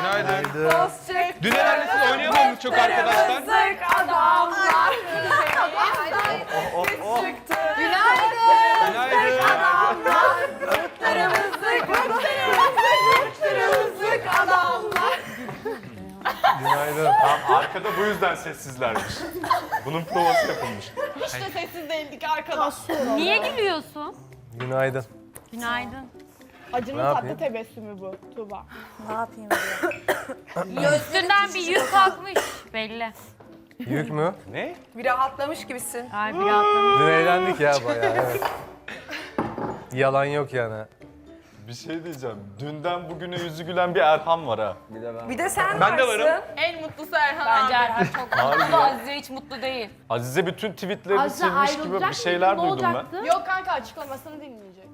Günaydın. Toz çıktı. Dün herhalde siz oynayamıyor musunuz çok arkadaşlar? Zık adamlar. çıktı. Günaydın. Günaydın. Kırmızı kırmızı adamlar. Günaydın. Tamam arkada bu yüzden sessizlermiş. Bunun provası yapılmış. Hiç de sessiz değildik arkadaş. Niye gülüyorsun? Günaydın. Günaydın. Acının Ne yapayım? tatlı tebessümü bu Tuğba. Ne yapayım? Üstünden bir yük kalkmış belli. Yük mü? Ne? Bir rahatlamış gibisin. Ay bir atlamış. Dün eğlendik ya bayağı evet. Yalan yok yani. Bir şey diyeceğim. Dünden bugüne yüzü gülen bir Erhan var ha. Bir de sen Ben de varsın. varım. En mutlusu Erhan Bence abi. Erhan çok mutlu. Azize hiç mutlu değil. Azize bütün tweetlerini silmiş gibi bir şeyler duydum ben. Yok kanka açıklamasını dinleyecek.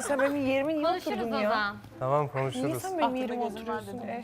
Sen benim yerime niye Konuşuruz o zaman. Tamam konuşuruz. Sen benim yerime oturuyorsun? Eh.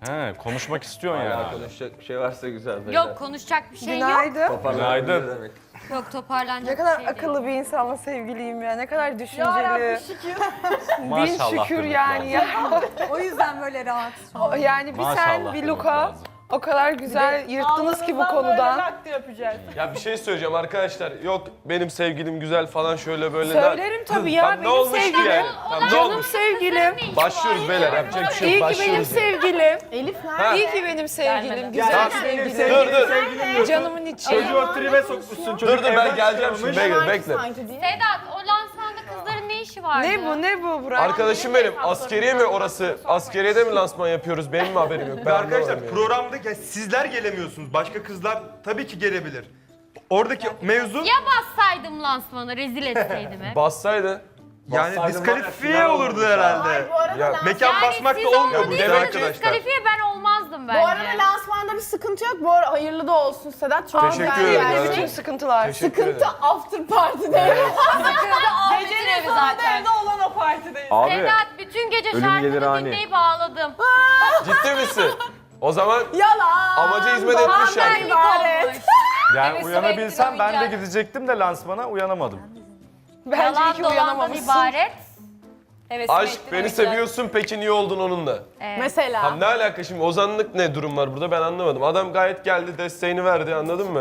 He, konuşmak istiyorsun yani. Hala konuşacak bir şey varsa güzel beyler. Yok konuşacak bir şey yok. Günaydın. Toparlanabilir Günaydın. demek. Yok toparlanacak Ne kadar bir şey akıllı bir insanla sevgiliyim ya. Ne kadar Ya düşünceli. Bin Maşallah şükür demek yani ya. O yüzden böyle rahat. O- yani bir Maşallah sen bir demek Luka lazım. O kadar güzel yırttınız ki bu Alnınızdan böyle konudan. öpeceğiz. Ya bir şey söyleyeceğim arkadaşlar. Yok benim sevgilim güzel falan şöyle böyle. Söylerim tabii ya Tamam, ne benim olmuş ki sevgilim. yani? Tamam, ne Canım olmuş? sevgilim. Başlıyoruz beyler yapacak bir şey İyi yok. ki benim Başlıyoruz. sevgilim. Elif nerede? Ha. İyi ki benim sevgilim. Güzel Tamam. sevgilim. Dur dur. Canımın içi. Çocuğu tribe sokmuşsun. Dur dur ben geleceğim şimdi. Bekle bekle. Sedat o işi vardı? Ne bu ne bu Burak? Arkadaşım benim askeriye mi orası? Askeriyede mi lansman yapıyoruz? Benim mi haberim yok? Ben Arkadaşlar anlamadım yani. programda ya sizler gelemiyorsunuz. Başka kızlar tabii ki gelebilir. Oradaki mevzu Ya bassaydım lansmanı rezil etseydim hep. Bassaydı. yani diskalifiye olurdu herhalde. Ay bu arada Ya, Mekan Yani basmak siz da olmuyor bu değil mi olmadıyseniz arkadaşlar? diskalifiye ben olmazdım bence. Bu arada lansmanda bir sıkıntı yok. Bu arada hayırlı da olsun Sedat. Çok Teşekkür güzel ederim. yani. ya. Bütün sıkıntılar. Teşekkür ederim. Sıkıntı after party'de. Gecenin Sonunda evde olan o partideyiz. Abi Sedat bütün gece Ölüm gelir şarkını ani. dinleyip ağladım. Ciddi misin? O zaman Yalan. amaca hizmet etmiş yani. Olmuş. Yani Evet, uyanabilsem ben de gidecektim de lansmana uyanamadım. Bence Yalan ki dolandan uyanamamışsın. ibaret. Aşk beni seviyorsun peki niye oldun onunla? Mesela. Tam ne alaka şimdi ozanlık ne durum var burada ben anlamadım. Adam gayet geldi desteğini verdi anladın mı?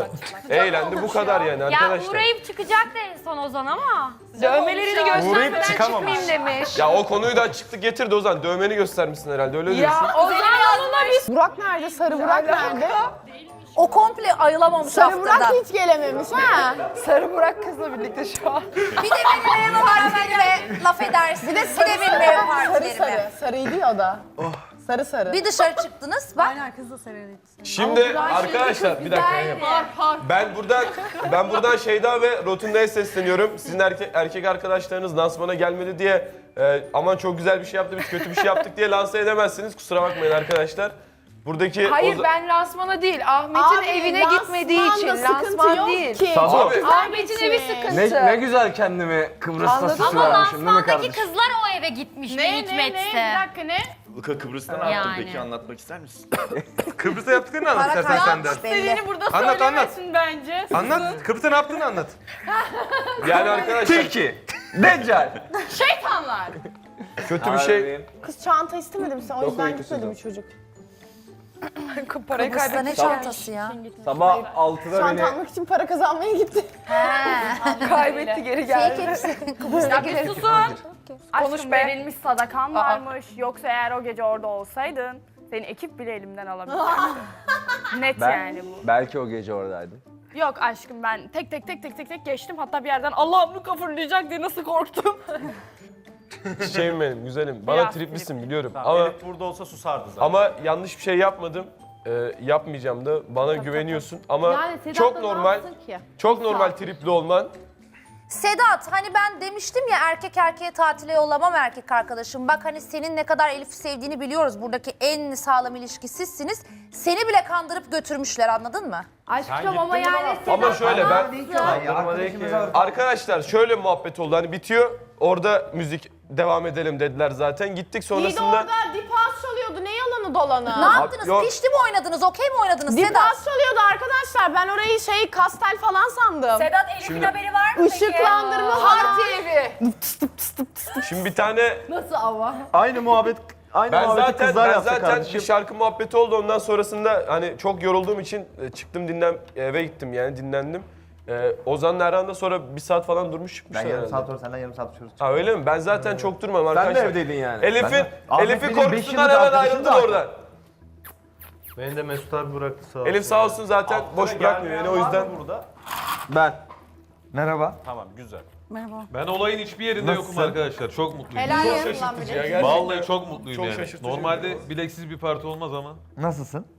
Eğlendi bu kadar yani Ya arkadaşlar. uğrayıp çıkacaktı en son Ozan ama. Dövmelerini Uğrayıp göstermeden çıkamamış. çıkmayayım demiş. Ya o konuyu da çıktı getirdi Ozan. Dövmeni göstermişsin herhalde öyle diyorsun. Ya Ozan yoluna bir Burak nerede? Sarı Burak nerede? O komple ayılamamış Sarı Burak haftadan. hiç gelememiş ha. sarı Burak kızla birlikte şu an. Bir de benim ev partilerime laf edersin. Bir de, de benim ev Sarı sarı. Sarıydı ya o da. Sarı sarı. Bir dışarı çıktınız bak. Şimdi arkadaşlar bir dakika. Ben buradan ben buradan Şeyda ve Rotunda'ya sesleniyorum. Sizin erkek erkek arkadaşlarınız lansmana gelmedi diye e, aman çok güzel bir şey yaptı biz kötü bir şey yaptık diye lanse edemezsiniz. Kusura bakmayın arkadaşlar. Buradaki Hayır Oza- ben lansmana değil Ahmet'in Abi, evine lansmanda gitmediği için sıkıntı lansman yok değil. Ki. Abi Ahmet'in evi sıkıntı. ne, ne güzel kendimi Kıbrıs'ta Anladın süsü mı? vermişim değil mi Lansmandaki kardeşim? kızlar o eve gitmiş Ne ne ne? hikmetse. Bir dakika ne? Luka Kıbrıs'ta ne Yani. yaptın peki anlatmak ister misin? Kıbrıs'ta yaptıklarını anlat istersen sen de. Dediğini burada Anlat, söylemesin bence. Anlat. Kıbrıs'ta ne yaptığını anlat. yani arkadaşlar Tilki. Deccal. Şeytanlar. kötü bir şey Kız çanta istemedi mi sen? O yüzden gitmedi çocuk? Parayı Kıbrıs'ta kaybetmiş. ne çantası ya? Sabah 6'da Çanta beni almak için para kazanmaya gitti. Kaybetti geri Fake geldi. hepsi. Kıbrıs'ta gelir. Susun. Konuş Aşkım be. verilmiş sadakan Aa. varmış. Yoksa eğer o gece orada olsaydın seni ekip bile elimden alabilirdi. Net ben yani bu. belki o gece oradaydım. Yok aşkım ben tek tek tek tek tek tek geçtim. Hatta bir yerden Allah'ım Luka fırlayacak diye nasıl korktum. şeyim benim? Güzelim. Bana Biraz triplisin biliyorum. Tamam, ama Elif burada olsa susardı zaten. ama yanlış bir şey yapmadım. Ee, yapmayacağım da. Bana güveniyorsun ama çok normal çok normal tripli olman Sedat hani ben demiştim ya erkek erkeğe tatile yollamam erkek arkadaşım. Bak hani senin ne kadar Elif'i sevdiğini biliyoruz. Buradaki en sağlam ilişki sizsiniz. Seni bile kandırıp götürmüşler anladın mı? Aşkım ama yani Ama şöyle ben arkadaşlar şöyle muhabbet oldu hani bitiyor orada müzik devam edelim dediler zaten gittik İyi de sonrasında orada Deep Yalanı dolanı? Ne yaptınız? yok. Pişti mi oynadınız? Okey mi oynadınız Sedat? House çalıyordu arkadaşlar. Ben orayı şey kastel falan sandım. Sedat Elif'in Şimdi- haberi var mı Işıklandırma parti evi. şimdi bir tane Nasıl ama? Aynı muhabbet Aynı Ben muhabbeti zaten kızlar ben zaten kardeşim. bir şarkı muhabbeti oldu ondan sonrasında hani çok yorulduğum için e, çıktım dinlen eve gittim yani dinlendim. Ee, Ozan'la Erhan da sonra bir saat falan durmuş Ben çıkmışlar yarım herhalde. saat sonra senden yarım saat uçuyoruz. Ha öyle mi? Ben zaten çok durmam Sen de arkadaşlar. evdeydin yani. Elif'in Ben de- Ahmet Elif'in benim beş korkusundan yıllık hemen arkadaşım zaten. oradan. Beni de Mesut abi bıraktı sağ olsun. Elif sağ olsun zaten boş bırakmıyor beni o yüzden. burada. Ben. Merhaba. Tamam güzel. Ben olayın hiçbir yerinde yokum arkadaşlar. Çok mutluyum. Helal Çok olsun lan gerçekten. Vallahi çok mutluyum Çok yani. şaşırtıcı bir Normalde durum. bileksiz bir parti olmaz ama. Nasılsın?